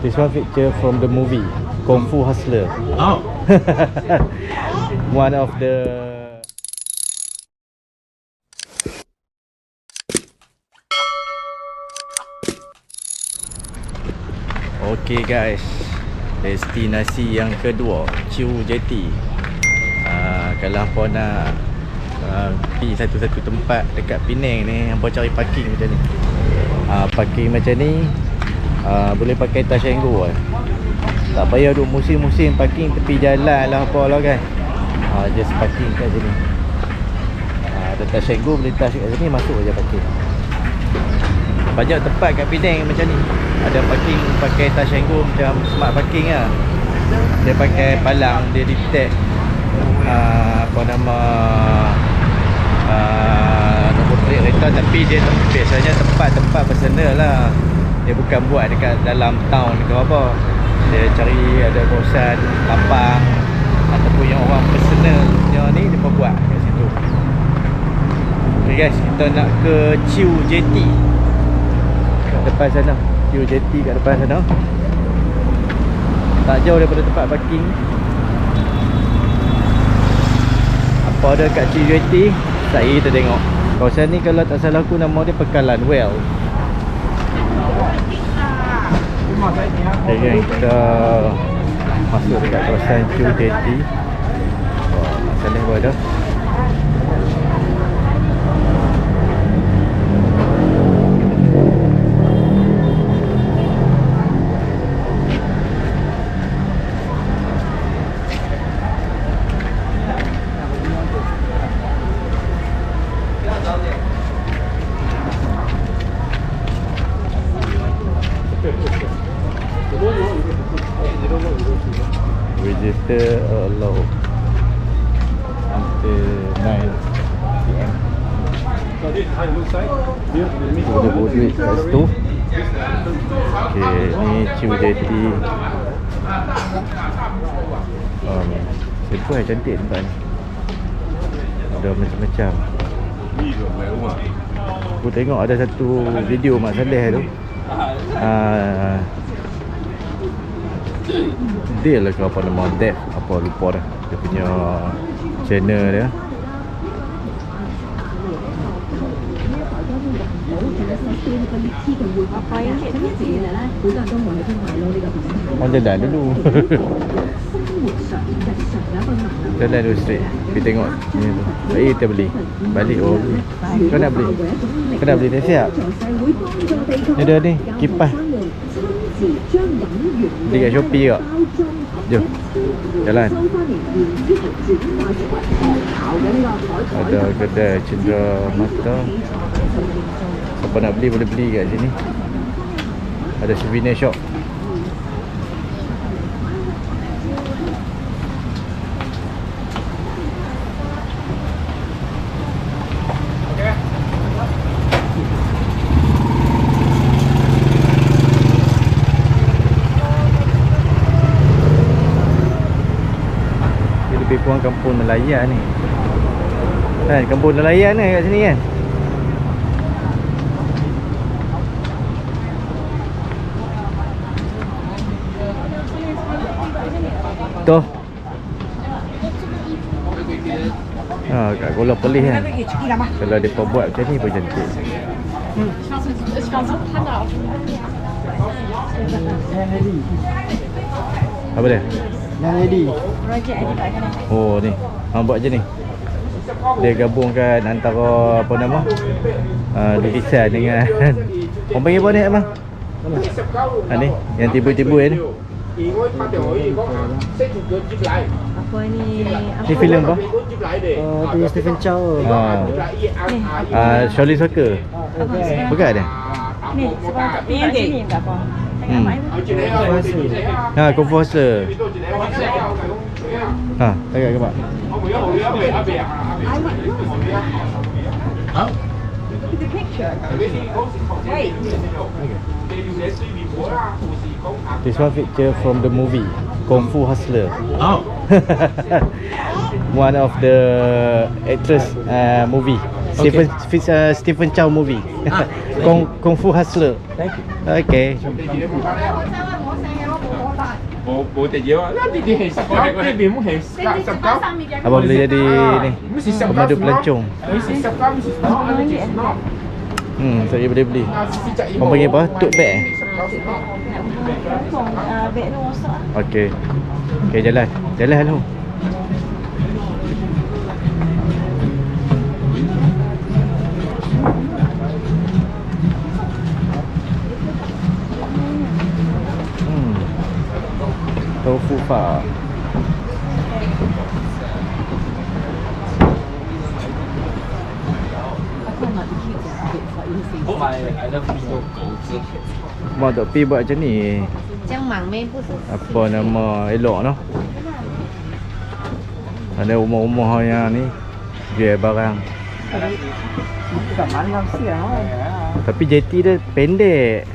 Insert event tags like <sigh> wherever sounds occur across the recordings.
This one picture from the movie Kung Fu Hustler. Oh. <laughs> one of the Okay guys Destinasi yang kedua Chiu Jetty uh, Kalau hampa nak uh, Pergi satu-satu tempat Dekat Penang ni Hampa cari parking macam ni uh, Parking macam ni uh, Boleh pakai Tashengo lah tak payah duduk musim-musim parking tepi jalan lah apa lah kan? Ha, Just parking kat sini. Ha, Ada touch and go boleh touch kat sini masuk je parking. Banyak tempat kat Penang macam ni. Ada parking pakai touch and go macam smart parking lah. Dia pakai palang dia detect uh, Apa nama uh, Nombor kereta tapi dia biasanya tempat-tempat personal lah Dia bukan buat dekat dalam town ke apa. Dia cari ada kawasan lapang ataupun yang orang personal. Yang ni dia pun buat kat situ. Ok guys kita nak ke Chiu Jetty. Kat depan sana. Chiu Jetty kat depan sana. Tak jauh daripada tempat parking. Apa ada kat Chiu Jetty? Saya kita tengok. Kawasan ni kalau tak salah aku nama dia Pekalan Well Okay gang, kita masuk dekat kawasan Q Jetty Wah, masalah pun cantik tempat ni Ada macam-macam. Aku tengok ada satu video Mak Saleh tu. Uh, dia lah ke apa nama Dev apa lupa dah dia punya channel dia. Orang jalan dulu <laughs> jalan dulu straight. Pergi tengok ni tu. Baik kita beli. Balik oh. Kau nak beli? Kau nak beli? Dah siap? Ni dia ni kipas. Beli kat Shopee kak jom. Jalan. Ada kedai cendera mata. Siapa nak beli boleh beli kat sini. Ada souvenir shop Dia lebih kurang kampung nelayan ni Kan kampung nelayan ni kat sini kan Tu Ha, kat Kuala Perlis kan Kalau dia buat macam ni pun cantik Apa dia? Yang ready. Oh ni Hang buat je ni Dia gabungkan antara Apa nama uh, Lukisan dengan <laughs> Orang panggil apa ni abang? Ha ni Yang tiba-tiba ni Apa ni? Apa? Ni filem apa? Uh, di Stephen Chow. Ha. Uh, Shirley Soccer Bukan ada? Ni sebab tak pergi sini tak apa. Hmm. Ha, Kung Fu Hustler Ha, agak gambar The picture. Wait. This one picture from the movie Kung Fu Hustler Oh. <laughs> One of the actress uh, movie Stephen uh, Stephen Chow movie. <laughs> Kung Kung Fu Hustler. Thank you. Okay. Cấp. Abang boleh jadi ni. Mesti sắp Pemadu pelancong. Mesti mesti sắp cấp, mesti sắp cấp. Hmm, saya boleh beli. Cak Orang panggil apa? Tote bag eh? Sợ Okey. Okey jalan. Jalan lu. Alfa. Mau tak pergi buat macam ni? Apa nama Elok no? Ada rumah-rumah yang ni Jual barang. Tapi JT dia pendek.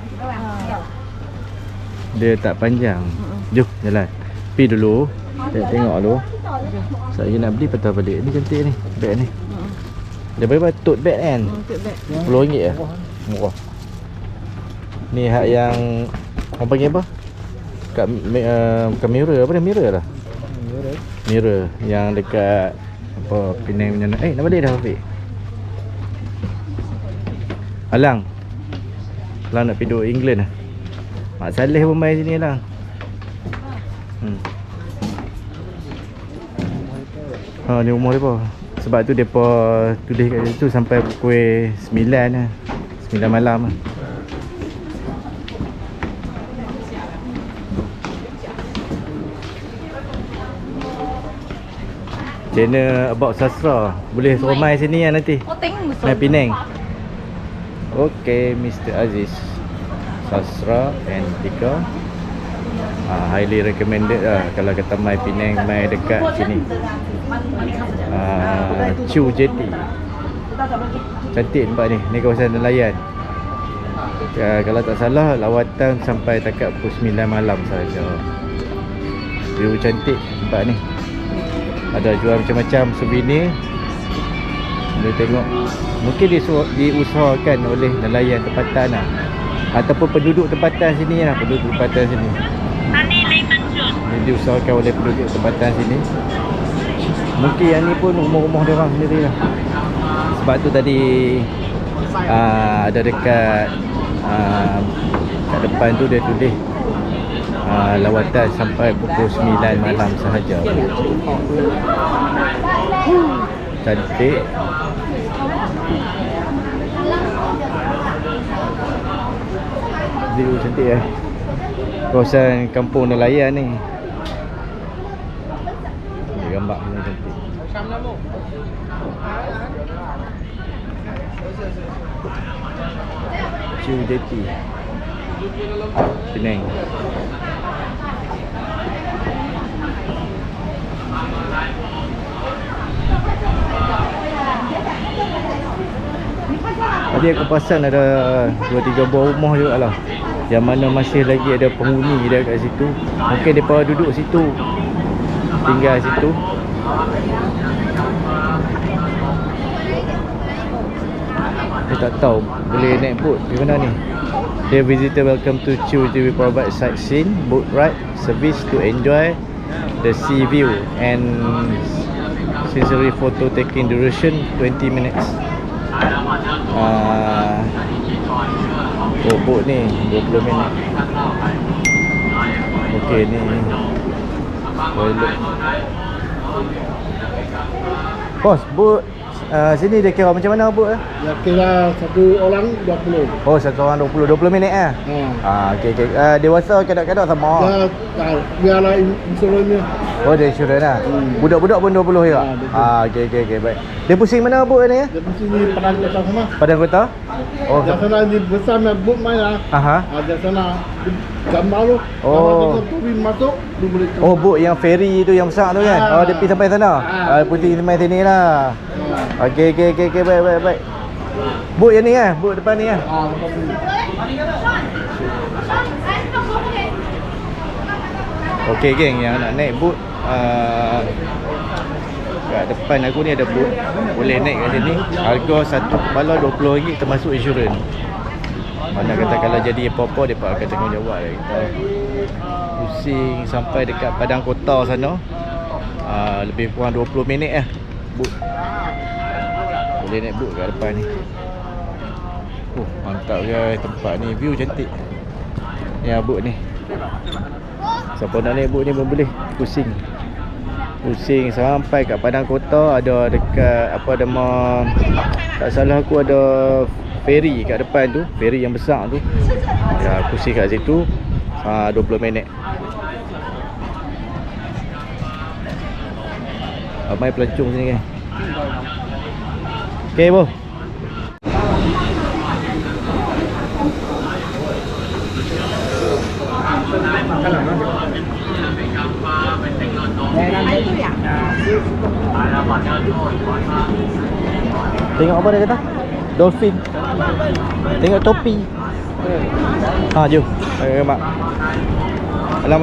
Dia tak panjang. Jom jalan pi dulu tengok, tengok dulu. Saya nak beli patah balik. Ni cantik ni beg ni. Dia berapa tote bag kan? RM10 ya? Murah. Ni hak yang orang panggil apa? Kat uh, bukan mirror apa dia? Mirror lah mirror. Yang dekat apa Penang punya eh nama dia dah Afiq Alang. Alang nak pergi duduk England lah. Mak Saleh pun main sini Alang hmm. Ha ni rumah depa. Sebab tu depa tulis kat situ sampai pukul 9 lah. 9 malam lah. Channel About Sastra Boleh suruh main sini lah nanti số Main Penang Okay Mr. Aziz Sastra and Tika uh, Highly recommended lah Kalau kata main Penang Main dekat sini. Uh, Chu Jetty. Cantik tempat ni Ni kawasan nelayan. Uh, Kalau tak salah Lawatan sampai takat pukul 9 malam saja. View cantik tempat ni. Ada jual macam-macam souvenir. Boleh tengok. Mungkin diusahakan oleh nelayan tempatan lah. Ataupun penduduk tempatan sini lah penduduk tempatan sini Dia diusahakan oleh penduduk tempatan sini. Mungkin yang ni pun rumah-rumah dia orang sendiri lah. Sebab tu tadi aa, ada dekat aa, kat depan tu dia tulis aa, lawatan sampai pukul 9 malam sahaja. Cantik. View cantik eh kawasan kampung nelayan ni. Ni gambar ni cantik. Ciu Jeti Penang. Tadi aku pasang ada 2-3 buah rumah juga lah Yang mana masih lagi ada penghuni dia kat situ. Mungkin mereka duduk situ. Tinggal situ. Saya tak tahu. Boleh naik boat di mana ni? Dear visitor welcome to Chu We provide sightseeing, boat ride, service to enjoy the sea view and sensory photo taking duration 20 minutes. Uh, Boat ni 20 minit. Okey ni Toilet Bos, boat uh, sini dia kira macam mana boat eh? Ya kira satu orang 20. Oh, satu orang 20 20 minit eh. Ha. Ah, okey okey. Uh, dewasa kadang-kadang sama. Ya, biarlah in- insurannya. Oh, dia insurans lah. Hmm. Budak-budak pun 20 juga. Betul. Ah, okey okey okey baik. Dia pusing mana boat ni ya? Dia mesti ni pernah kota sana. Pada kota? Oh. Di sana di besar nak boat main lah. Aha. Ah, di sana di gambar tu. Oh. Kalau kita masuk, dia boleh Oh, boat yang ferry tu yang besar tu kan? Ah. Oh, dia pergi sampai sana. Ah. Ah, pusing sampai sini lah. Ah, Okey okey okey okey baik baik baik. Boat yang ni eh, boat depan ni eh. ah. Okey geng yang nak naik boat uh, Kat depan aku ni ada boot Boleh naik kat sini Harga satu kepala RM20 termasuk insurans Mana kata kalau jadi apa-apa Mereka akan tanggungjawab lah kita Pusing sampai dekat padang kota sana uh, Lebih kurang 20 minit lah Boot Boleh naik boot kat depan ni. Oh mantap guys tempat ni. View cantik. Ni boot ni. Siapa nak naik boot ni pun boleh. Pusing. Pusing sampai kat padang kota Ada dekat apa nama Tak salah aku ada Ferry kat depan tu. Ferry yang besar tu. Ya pusing kat situ. Ha, 20 minit. Ramai pelancong sini kan Okay boh Tengok apa dia kata? Dolphin. Tengok topi. Ha, jom. Mak. Alam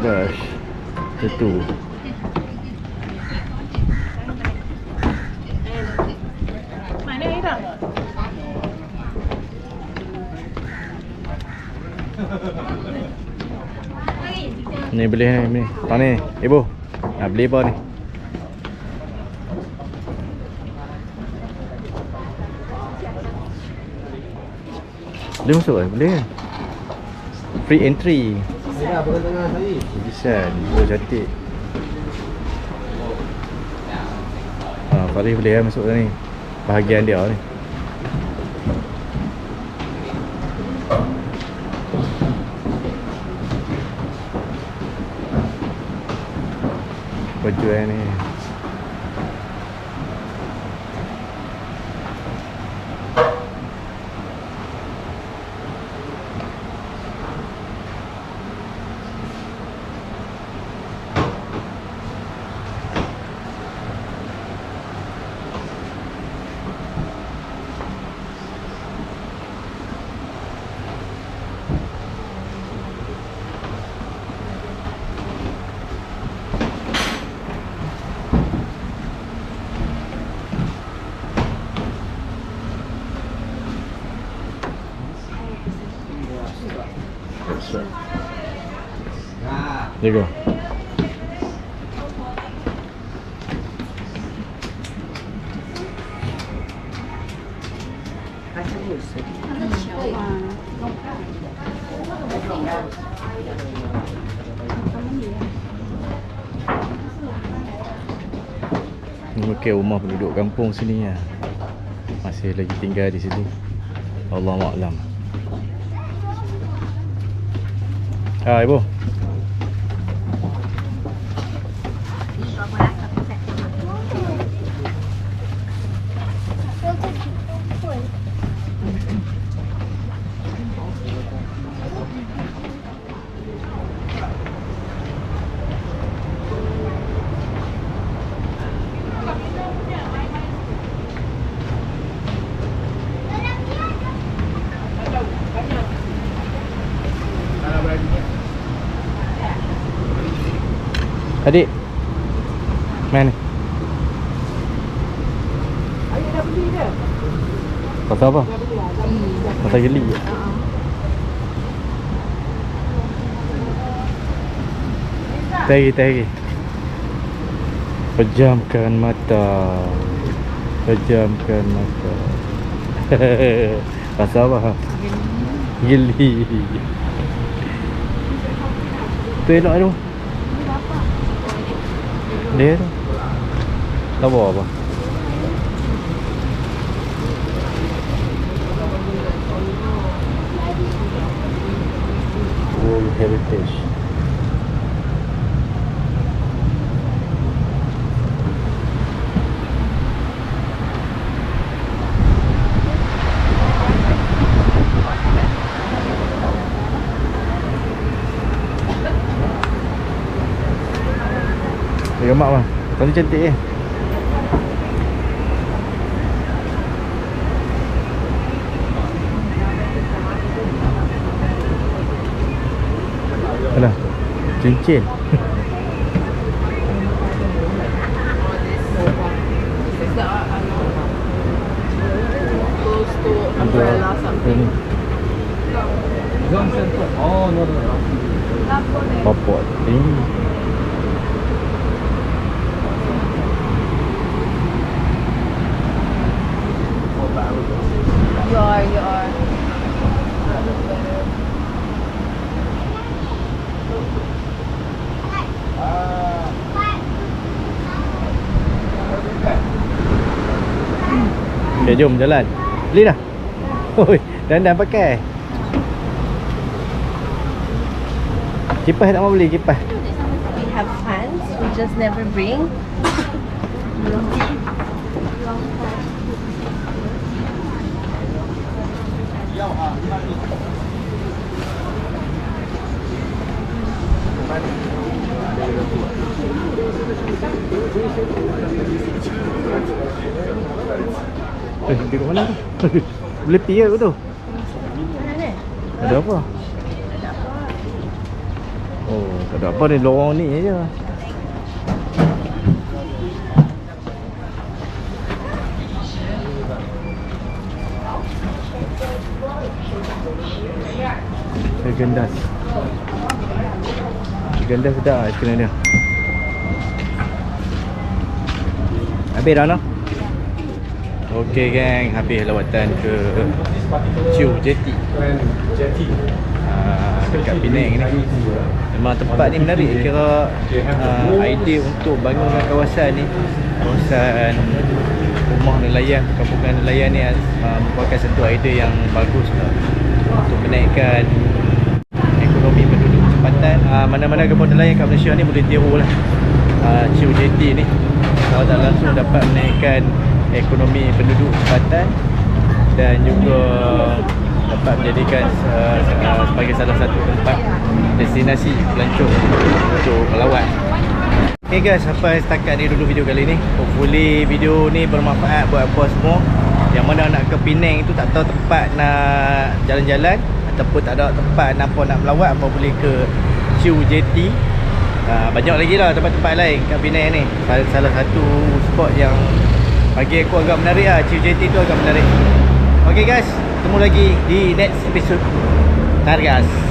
Itu. Mana ni beli ni, ni. Tak ni. Ibu. Nak beli apa ni? Boleh masuk ke? Boleh kan? Free entry. Ya. Bisa. Oh, cantik. Ha, Farid boleh lah masuk ni. Bahagian dia ni. Baju yang ni. There you go. Mungkin rumah penduduk kampung sini ya. Masih lagi tinggal di sini. Allah Alam. Ah, ibu. Adik. Mana? Ayah dah beli dah. Pasal apa? Pasal geli. Tagi, tagi. Pejamkan mata. Pejamkan mata. <laughs> Pasal apa? Geli. Tu elok tu. Dia tu. Tak bawa apa? World Heritage. Ya mak bang. Tadi cantik eh. Alah. Cincin. <laughs> Close to umbrella something. Oh, no, no, no. Popot. Ini. You are, you are. Okay, jom jalan. Beli dah. Oi, dandan pakai. Kipas tak mau beli kipas. We have fans, we just never bring. Eh, dia kat mana tu? <laughs> Boleh pi ke tu? Mana ni? Ada apa? Oh, tak ada apa ni lorong ni je. Gendas. Gendas sedap ais krim dia. Habis dah no? Okey gang, habis lawatan ke Ciu Jetty. Ah, dekat Penang ni. Memang tempat ni menarik. Kira uh, idea untuk bangunkan kawasan ni. Kawasan rumah nelayan kampungan nelayan ni uh, merupakan satu idea yang bagus lah untuk menaikkan ekonomi penduduk tempatan. Mana-mana kampung nelayan kat Malaysia ni boleh tiru lah. Uh, Ciu Jetty ni. Kalau tak langsung dapat menaikkan ekonomi penduduk tempatan dan juga dapat menjadikan uh, uh, sebagai salah satu tempat destinasi pelancong untuk melawat. Okay guys, sampai setakat ni dulu video kali ni. Hopefully video ni bermanfaat buat apa semua yang mana nak ke Penang tu tak tahu tempat nak jalan-jalan ataupun tak ada tempat nak apa nak melawat apa boleh ke Ciu Jetty. Uh, banyak lagi lah tempat-tempat lain kat Penang ni. Salah, salah satu spot yang bagi aku agak menarik lah. Jetty tu agak menarik. Okay guys, ketemu lagi di next episode. Targas.